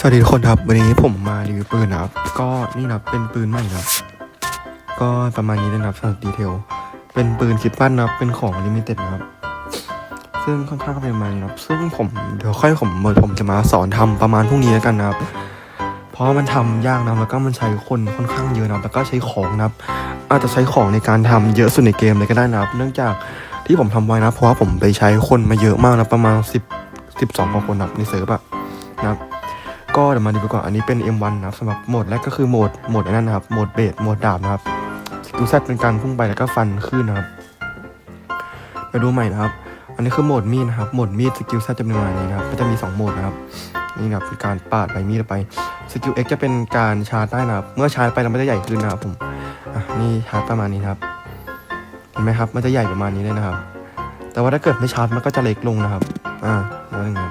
สวัสดีทุกคนครับ วันนี้ผมมารีวิวปืนนะครับ ก็นี่นะเป็นปืนใหม่นะก็ประมาณนี้นะครับสำหรับดีเทล เป็นปืนคิดปั้นนะครับ เป็นของลิมิเต็ดนะครับ ซึ่งค่อนข้างเป็นมาณนี้นะครับ ซึ่งผมเดี๋ยวค่อยผมผมจะมาสอนทำประมาณพรุ่งนี้แล้วกันนะครับ เพราะมันทำยากนะแล้วก็มันใช้คนค่อนข้างเยอะนะแล้วก็ใช้ของนะครับ อาจจะใช้ของในการทำเยอะสุดในเกมเลยก็ได้นะครับ เนื่องจากที่ผมทำไว้นะ เพราะว่าผมไปใช้คนมาเยอะมากนะประมาณ10 12กว่าคนนะในเซิร์ฟอะนะครับ ก็เดี๋ยวมาดูกันก่อนอันนี้เป็น M1 นะครับสำหรับโหมดแรกก็คือโหมดโหมดอันนั้นนะครับโหมดเบสโหมดดาบนะครับสกิลเซตเป็นการพุ่งไปแล้วก็ฟันขึ้นนะครับมาดูใหม่นะครับ อันนี้คือโหมดมีดนะครับโหมดมีดสกิลเซตจะเป็นประมาณนี้นะครับก็จะมีสองโหมดนะครับนี่นะครับเป็นการปาดใบมีดไปสกิล X จะเป็นการชาร์จได้นะครับ เมื่อชาร์จไปแล้วมันจะใหญ่ขึ้นนะครับผมอะนี่ชาร์จประมาณนี้นะครับเห็นไหมครับมันจะใหญ่ประมาณนี้เลยนะครับ แต่ว่าถ้าเกิดไม่ชาร์จมันก็จะเล็กลงนะครับอ่าแล้วยังไง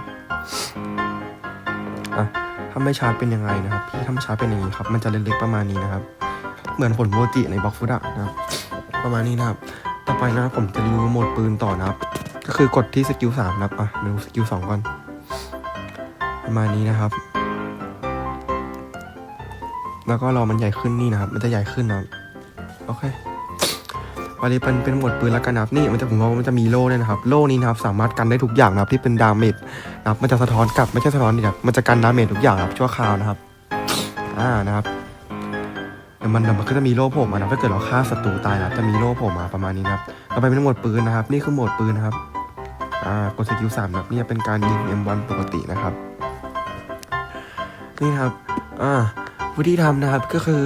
อะ ถ้าไม่ชาร์จเป็นยังไงนะครับ พี่ถ้าไม่ชาร์จเป็นอย่างนี้ครับ มันจะเล็กๆประมาณนี้นะครับ เหมือนผลโมจิในบล็อกฟุตอะนะครับ ประมาณนี้นะครับ ต่อไปนะครับผมจะรีวิวโหมดปืนต่อนะครับ ก็คือกดที่สกิลสามนะครับ อะดูสกิลสองก่อน ประมาณนี้นะครับ แล้วก็รอมันใหญ่ขึ้นนี่นะครับ มันจะใหญ่ขึ้นนะ โอเค วันนี้เป็นเป็นหมวดปืนแล้วกันนะครับนี่มันจะผมว่ามันจะมีโล่ด้วยนะครับโล่นี้นะครับสามารถกันได้ทุกอย่างนะครับที่เป็นดาเมจนะครับมันจะสะท้อนกลับไม่ใช่สะท้อนนี่ครับมันจะกันดาเมจทุกอย่างครับชั่วคราวนะครับอ่านะครับเดี๋ยวมันเดี๋ยวมันก็จะมีโล่ผมนะครับถ้าเกิดเราฆ่าศัตรูตายนะจะมีโล่ผล่มาประมาณนี้นะครับต่อไปเป็นโหมดปืนนะครับ นี่คือโหมดปืนนะครับอ่ากดสกิลสามนะครับนี่เป็นการยิง M1 ปกตินะครับนี่นะครับอ่าวิธีทำนะครับก็คือ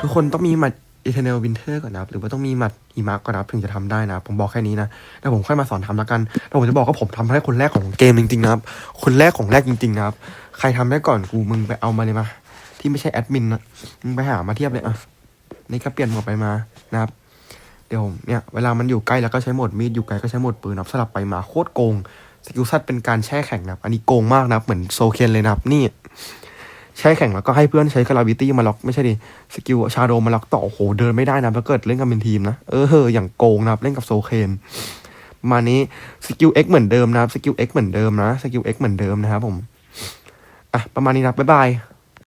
ทุกคนต้องมีหมัด Eternal Winter ก่อนนะครับ หรือว่าต้องมีหมัดหิมะก่อนนะครับถึงจะทำได้นะ ผมบอกแค่นี้นะแล้วผมค่อยมาสอนทำแล้วกันแล้วผมจะบอกว่าผมทำให้คนแรกของเกมจริงๆนะครับ คนแรกของแรกจริงๆนะครับ ใครทำได้ก่อนกูมึงไปเอามาเลยมา ที่ไม่ใช่แอดมินนะมึงไปหามาเทียบเลยอะนี่ก็เปลี่ยนหมดไปมานะครับเดี๋ยวผมเนี่ยเวลามันอยู่ใกล้แล้วก็ใช้หมดมีดอยู่ไกลก็ใช้หมดปืนนะสลับไปมาโคตรโกงสกิลซัดเป็นการแช่แข็งนะครับ อันนี้โกงมากนะครับเหมือนโซเคนเลยนะครับนี่ ใช้แข่งแล้วก็ให้เพื่อนใช้คาราวิตี้มาล็อกไม่ใช่ดิสกิลชาโดมาล็อกต่อโอ้โหเดินไม่ได้นะถ้าเกิดเล่นกันเป็นทีมนะเออเฮออย่างโกงนะครับเล่นกับโซเคนมานี้สกิล X เหมือนเดิมนะครับสกิล X เหมือนเดิมนะสกิล X เหมือนเดิมนะครับผมอะประมาณนี้นะบ๊ายบาย